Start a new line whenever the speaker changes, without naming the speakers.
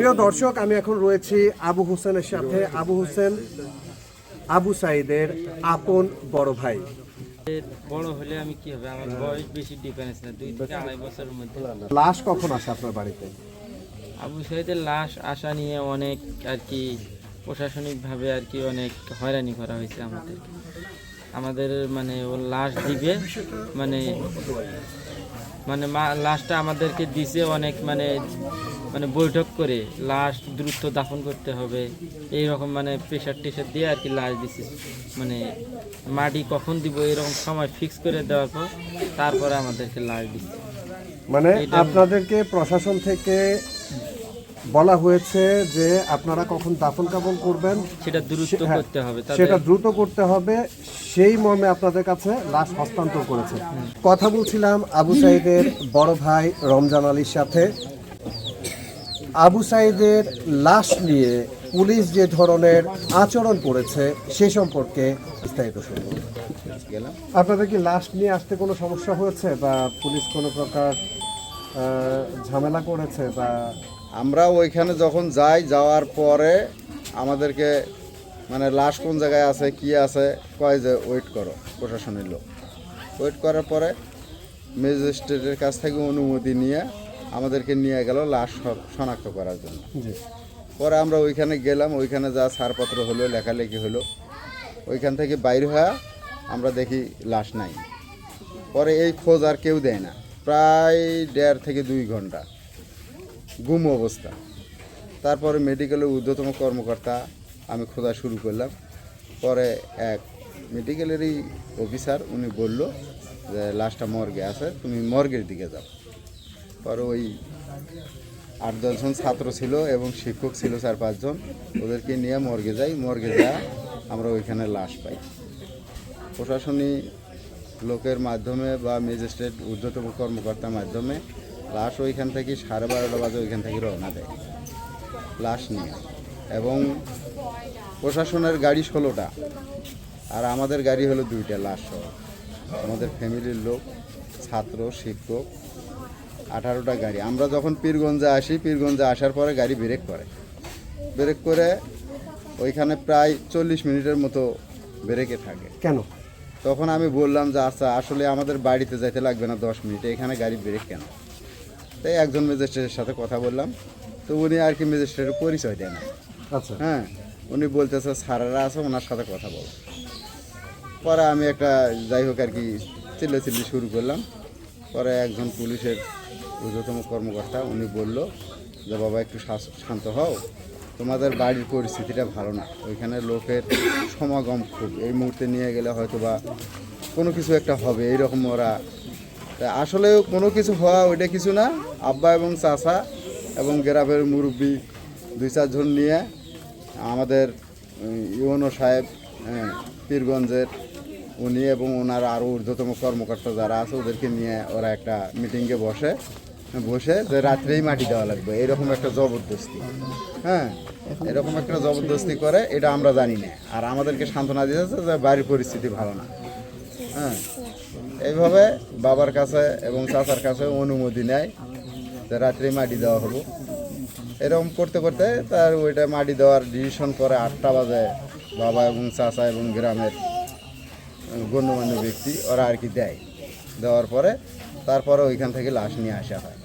প্রিয় দর্শক আমি এখন রয়েছি আবু হোসেনের সাথে। আবু হোসেন আবু সাইদের আপন বড় ভাই।
এর বড় হলে আমি কি হবে? আমার বয়স বেশি ডিফারেন্স না দুই থেকে আড়াই বছরের মধ্যে।
লাশ কখন আসে আপনার বাড়িতে?
আবু সাইদের লাশ আসা নিয়ে অনেক আর কি প্রশাসনিকভাবে আর কি অনেক হয়রানি করা হয়েছে আমাদের। আমাদের মানে ও লাশ দিবে মানে মানে লাশটা আমাদেরকে দিছে অনেক মানে মানে বৈঠক করে লাশ দ্রুত দাফন করতে হবে। এই রকম মানে প্রেশার টেশার দিয়ে আর কি লাশ দিছে। মানে মাটি কখন দিব এরকম সময় ফিক্স করে দেওয়ার পর তারপরে আমাদেরকে লাশ দিচ্ছে।
মানে আপনাদেরকে প্রশাসন থেকে বলা হয়েছে যে আপনারা কখন দাফন কাফন করবেন।
সেটা দ্রুত
হ্যাঁ,
করতে হবে
সেটা দ্রুত করতে হবে। সেই মর্মে আপনাদের কাছে লাশ হস্তান্তর করেছে। কথা বলছিলাম আবু সাইদের বড় ভাই রমজান আলীর সাথে। আবু সাইদের লাশ নিয়ে পুলিশ যে ধরনের আচরণ করেছে সে সম্পর্কে বিস্তারিত শুনব।
গেলাম
আপনাদের কি লাশ নিয়ে আসতে কোনো সমস্যা হয়েছে বা পুলিশ কোনো প্রকার ঝামেলা করেছে বা?
আমরা ওইখানে যখন যাই যাওয়ার পরে আমাদেরকে মানে লাশ কোন জায়গায় আছে কি আছে কয় যে ওয়েট করো প্রশাসনের লোক। ওয়েট করার পরে ম্যাজিস্ট্রেটের কাছ থেকে অনুমতি নিয়ে আমাদেরকে নিয়ে গেল লাশ শনাক্ত করার জন্য। পরে আমরা ওইখানে গেলাম ওইখানে যা ছাড়পত্র হলো লেখালেখি হলো ওইখান থেকে বাইর হয়ে আমরা দেখি লাশ নাই। পরে এই খোঁজ আর কেউ দেয় না। প্রায় দেড় থেকে দুই ঘণ্টা গুম অবস্থা। তারপরে মেডিকেলের ঊর্ধ্বতম কর্মকর্তা আমি খোঁজা শুরু করলাম। পরে এক মেডিকেলেরই অফিসার উনি বলল যে লাশটা মর্গে আছে তুমি মর্গের দিকে যাও। পরে ওই আট দশজন ছাত্র ছিল এবং শিক্ষক ছিল চার পাঁচজন। ওদেরকে নিয়ে মর্গে যাই। মর্গে যা আমরা ওইখানে লাশ পাই। প্রশাসনিক লোকের মাধ্যমে বা ম্যাজিস্ট্রেট ঊর্ধ্বতম কর্মকর্তার মাধ্যমে লাশ ওইখান থেকে সাড়ে বারোটা বাজে ওইখান থেকে রওনা দেয়। লাশ নিয়ে। এবং প্রশাসনের গাড়ি ষোলোটা। আর আমাদের গাড়ি হলো দুইটা লাশ আমাদের ফ্যামিলির লোক, ছাত্র, শিক্ষক আঠারোটা গাড়ি। আমরা যখন পীরগঞ্জে আসি পীরগঞ্জে আসার পরে গাড়ি ব্রেক করে। ব্রেক করে ওইখানে প্রায় চল্লিশ মিনিটের মতো ব্রেকে থাকে।
কেন?
তখন আমি বললাম যে আচ্ছা আসলে আমাদের বাড়িতে যাইতে লাগবে না দশ মিনিটে এখানে গাড়ি ব্রেক কেন? তাই একজন ম্যাজিস্ট্রেটের সাথে কথা বললাম। তো উনি আর কি ম্যাজিস্ট্রেটের পরিচয় দেয় না।
আচ্ছা।
হ্যাঁ উনি বলতেছে স্যারেরা আছে ওনার সাথে কথা বল। পরে আমি একটা যাই হোক আর কি চিল্লে চিল্লি শুরু করলাম। পরে একজন পুলিশের ঊর্ধ্বতম কর্মকর্তা উনি বলল যে বাবা একটু শান্ত হও। তোমাদের বাড়ির পরিস্থিতিটা ভালো না। ওইখানে লোকের সমাগম খুব। এই মুহূর্তে নিয়ে গেলে হয়তো বা কোনো কিছু একটা হবে এইরকম ওরা। আসলে কোনো কিছু হওয়া ওইটা কিছু না। আব্বা এবং চাচা এবং গ্রামের মুরব্বী দুই চারজন নিয়ে আমাদের ইউনো সাহেব হ্যাঁ, পীরগঞ্জের উনি এবং ওনার আরও ঊর্ধ্বতম কর্মকর্তা যারা আছে, ওদেরকে নিয়ে ওরা একটা মিটিংয়ে বসে বসে যে রাত্রেই মাটি দেওয়া লাগবে। এরকম একটা জবরদস্তি। হ্যাঁ এরকম একটা জবরদস্তি করে, এটা আমরা জানি না। আর আমাদেরকে সান্ত্বনা দিয়েছে যে বাড়ির পরিস্থিতি ভালো না। হ্যাঁ এইভাবে বাবার কাছে এবং চাচার কাছে অনুমতি নেয় যে রাত্রে মাটি দেওয়া হলো। এরকম করতে করতে তার ওইটা মাটি দেওয়ার ডিসিশন করে আটটা বাজে বাবা এবং চাচা এবং গ্রামের গণ্যমান্য ব্যক্তি ওরা আর কি দেয়। দেওয়ার পরে তারপরে ওইখান থেকে লাশ নিয়ে আসা হয়।